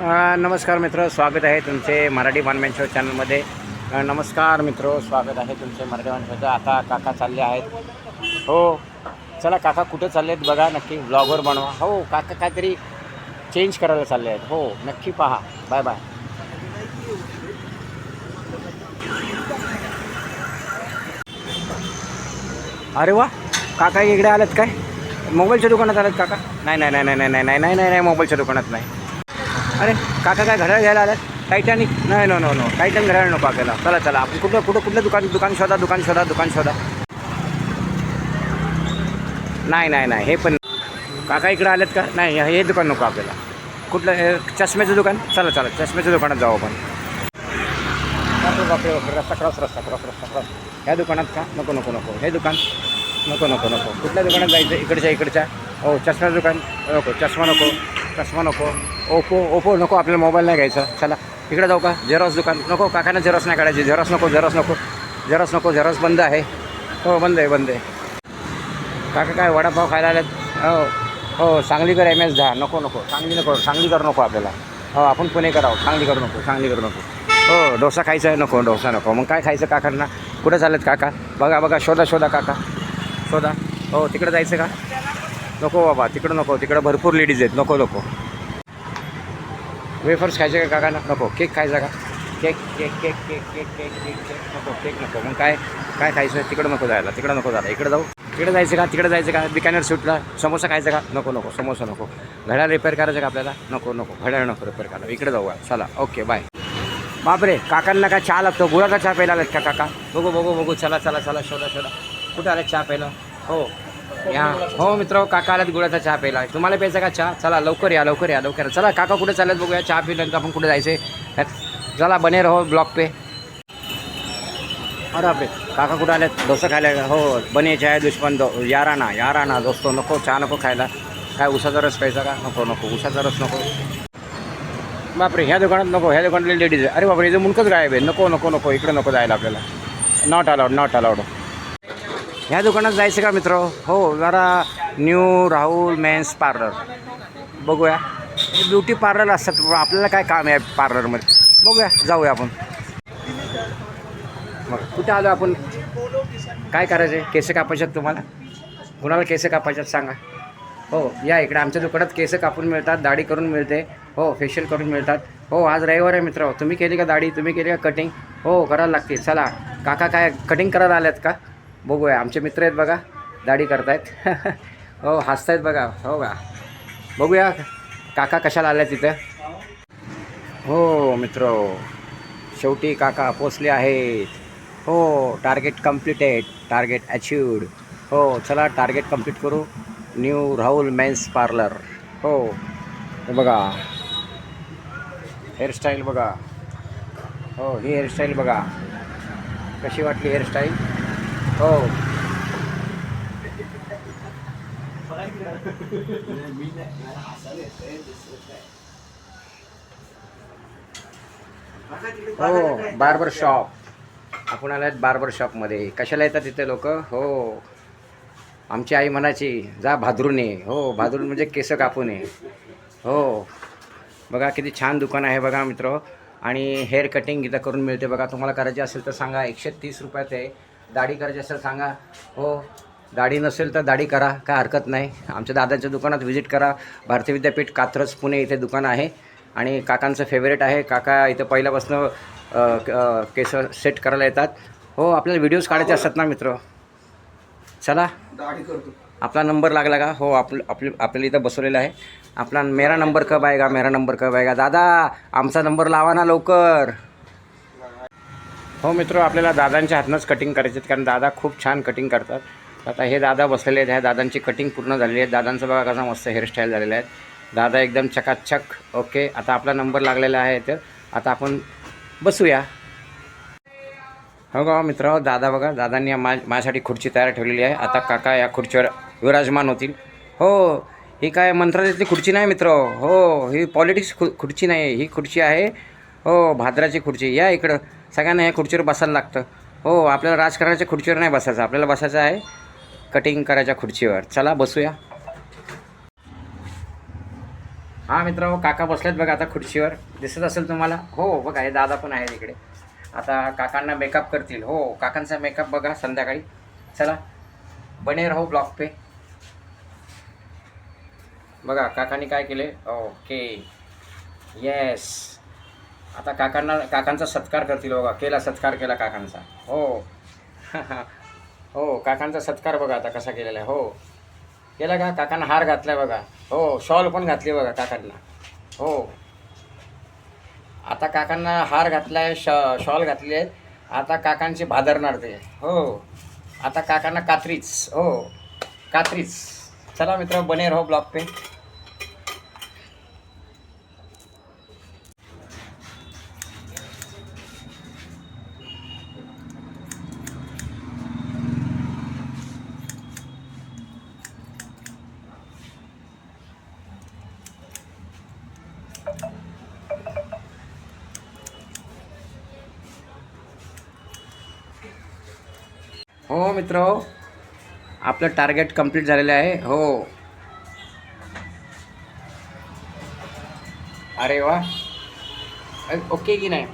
नमस्कार मित्र स्वागत आहे तुमचे मराठी वानमॅन शो चॅनलमध्ये नमस्कार मित्र स्वागत आहे तुमचे मराठी वन शोचं आता काका चालले आहेत हो चला काका कुठे चालले आहेत बघा नक्की ब्लॉगवर बनवा हो काका काहीतरी चेंज करायला चालले आहेत हो नक्की पहा बाय बाय अरे वा काका इकडे आलेत काय मोबाईलच्या दुकानात आलेत काका नाही नाही नाही नाही नाही नाही नाही नाही नाही मोबाईलच्या दुकानात नाही अरे काका काय घड्याळ घ्यायला आलात टायटॅनिक? नाही नो नो नो टायटॅन घड्याळ नको आपल्याला. चला चला. आपण कुठं कुठं कुठलं दुकान दुकान शोधा दुकान शोधा दुकान शोधा. नाही नाही नाही. हे पण काका इकडं आलेत का? नाही हे दुकान नको आपल्याला. कुठलं हे चष्म्याचं दुकान? चला चला. चष्म्याच्या दुकानात जाऊ आपण. बापरे बापरे रस्ता क्रॉस रस्ता क्रॉस रस्ता क्रॉस ह्या दुकानात का? नको नको नको. हे दुकान? नको नको नको. कुठल्या दुकानात जायचं? इकडच्या इकडच्या? हो चष्म्याचं दुकान? नको चष्मा नको. चष्मा नको. ओपो ओपो नको आपल्याला मोबाईल नाही घ्यायचा. चला इकडे जाऊ का? झेरॉक्स दुकान. नको काकांना झेरॉक्स नाही काढायची. झेरॉक्स नको झेरॉक्स नको. झेरॉक्स नको झेरॉक्स बंद आहे. हो बंद आहे बंद आहे. काका काय वडापाव खायला आल्यात हो हो सांगलीकर एम एस दहा. नको नको. सांगली नको सांगलीकर नको आपल्याला. हो आपण पुणेकर आहोत. सांगलीकर नको सांगलीकर नको. हो डोसा खायचा आहे? नको डोसा नको. मग काय खायचं काकांना? कुठं चालत काका? बघा बघा शोधा शोधा काका. शोधा. हो तिकडं जायचं का? नको बाबा तिकडं नको तिकडं भरपूर लेडीज आहेत नको नको. वेफर्स खायचे का काकांना? नको केक खायचा का? Cake cake cake cake cake cake cake cake नको केक नको. मग काय काय खायचं तिकडं नको जायला तिकडं नको जायला. इकडं जाऊ. तिकडे जायचं का? तिकडे जायचं का? बिकानेर सुटला समोसा खायचा का? नको नको समोसा नको. घड्याळ रिपेअर करायचं का आपल्याला? नको नको. घड्याळ नको रिपेअर करायला. इकडे जाऊ चला ओके बाय बापरे काकांना काय चहा लागतो? गुळाचा चहा प्यायला आलात का काका? बघू बघू बघू. चला चला चला शोधा शोधा. कुठं आलात चहा प्यायला? हो. या. हो मित्र काका आल्यात गुळाचा चहा प्यायला. तुम्हाला प्यायचा का चहा? चला लवकर या लवकर या लवकर या. चला काका कुठे चालत बघूया. चहा पिल्यानंतर आपण कुठे जायचे? चला बने रहो ब्लॉक पे. अरे बापरे. काका कुठं आल्यात? डोसं खायला हो बने चाय दुश्मन दो याराना याराना दोस्तो नको चहा नको खायला. काय उसाचा रस प्यायचा का? नको नको उसाचा रस नको. बापरे ह्या दुकानात नको ह्या दुकानातले लेडीज अरे बापरे इथं मुंडकच गायब आहे. नको नको नको इकडे नको जायला आपल्याला. नॉट अलाउड नॉट अलाउड ह्या दुकानात जायचं का मित्र? हो जरा न्यू राहुल मेन्स पार्लर बघूया. ब्युटी पार्लर असतात. आपल्याला काय काम आहे पार्लरमध्ये बघूया जाऊया आपण. मग कुठे आलो आपण? काय करायचं आहे? केस कापायचे आहेत तुम्हाला? कुणाला केस कापायच्यात सांगा. हो या इकडे. आमच्या दुकानात केस कापून मिळतात दाढी करून मिळते. हो फेशियल करून मिळतात. हो आज रविवार आहे मित्र. तुम्ही केली का दाढी? तुम्ही केली का कटिंग हो करायला लागते चला. काका काय कटिंग करायला आल्यात का? बघूया. आमचे मित्र आहेत बघा. दाढी करतायत. हो हसतायत बघा. हो का? बघूया. काका कशाला आल्या तिथं? हो मित्र. शेवटी काका पोचले आहेत. हो टार्गेट कम्प्लिटेड टार्गेट अचीवड हो चला टार्गेट कंप्लीट करू. न्यू राहुल मेन्स पार्लर हो. हे बघा. हेअरस्टाईल बघा. हो ही हेअरस्टाईल बघा. कशी वाटली हेअरस्टाईल हो. हो बार्बर शॉप आपण आलात बार्बर शॉपमध्ये कशाला येतात तिथे लोक? हो. आमची आई म्हणायची जा भादरून. ये हो भादरून म्हणजे केस कापून ये. हो. बघा किती छान दुकान आहे बघा मित्र. आणि हेअर कटिंग इथं करून मिळते बघा. तुम्हाला करायची असेल तर सांगा. एकशे तीस रुपयात आहे. दाढी करायची असेल सांगा. हो दाढी नसेल तर दाढी करा काय हरकत नाही. आमच्या दादाच्या दुकानात व्हिजिट करा. भारतीय विद्यापीठ कात्रज पुणे इथे दुकान आहे. आणि काकांचं फेवरेट आहे. काका इथं पहिल्यापासून क- केस सेट करायला येतात. हो आपल्याला व्हिडिओज काढायचे असतात ना मित्र? चला. दाढी करतो. आपला नंबर लागला का? हो आपलं आपलं आपल्याला इथं बसवलेला आहे. आपला मेरा नंबर कब आएगा? मेरा नंबर कब आएगा? दादा आमचा नंबर लावा ना लवकर. हो मित्र आपल्याला दादांच्या हातनंच कटिंग करायचे आहेत कारण दादा खूप छान कटिंग करतात. आता हे दादा बसलेले आहेत ह्या दादांची कटिंग पूर्ण झालेली आहे. दादांचं बघा कसा मस्त हेअरस्टाईल झालेला आहे. दादा एकदम चकाचक ओके आता आपला नंबर लागलेला आहे तर आता आपण बसूया. हो का हो मित्र दादा बघा दादांनी मा माझ्यासाठी खुर्ची तयार ठेवलेली आहे. आता काका या खुर्चीवर विराजमान होतील. हो ही काय मंत्रालयातली खुर्ची नाही मित्र. हो ही पॉलिटिक्स खु खुर्ची नाही ही खुर्ची आहे. हो भाद्राची खुर्ची. या इकडं. सगळ्यांना या खुर्चीवर बसायला लागतं. हो आपल्याला राजकारणाच्या खुर्चीवर नाही बसायचं. आपल्याला बसायचं आहे कटिंग करायच्या खुर्चीवर. चला बसूया. हा मित्र काका बसलेत बघा आता खुर्चीवर. दिसत असेल तुम्हाला? हो बघा हे दादा पण आहेत इकडे. आता काकांना मेकअप करतील. हो काकांचा मेकअप बघा संध्याकाळी. चला. बने राहो ब्लॉक पे. बघा काकांनी काय केले? ओके येस आता काकांना काकांचा सत्कार करतील बघा. केला सत्कार केला काकांचा. हो. हो काकांचा सत्कार बघा आता कसा केलेला आहे. हो. केला का? काकांना हार घातलाय बघा. हो शॉल पण घातली बघा काकांना. हो. आता काकांना हार घातला आहे शॉ शॉल घातली आहे. आता काकांची भादरणार ते हो. आता काकांना कात्रीच हो. कात्रीच चला मित्र बने राहो ब्लॉक पे. हो मित्र. आपलं टार्गेट कंप्लीट झालेलं आहे. हो. अरे वा. ओके की नाही?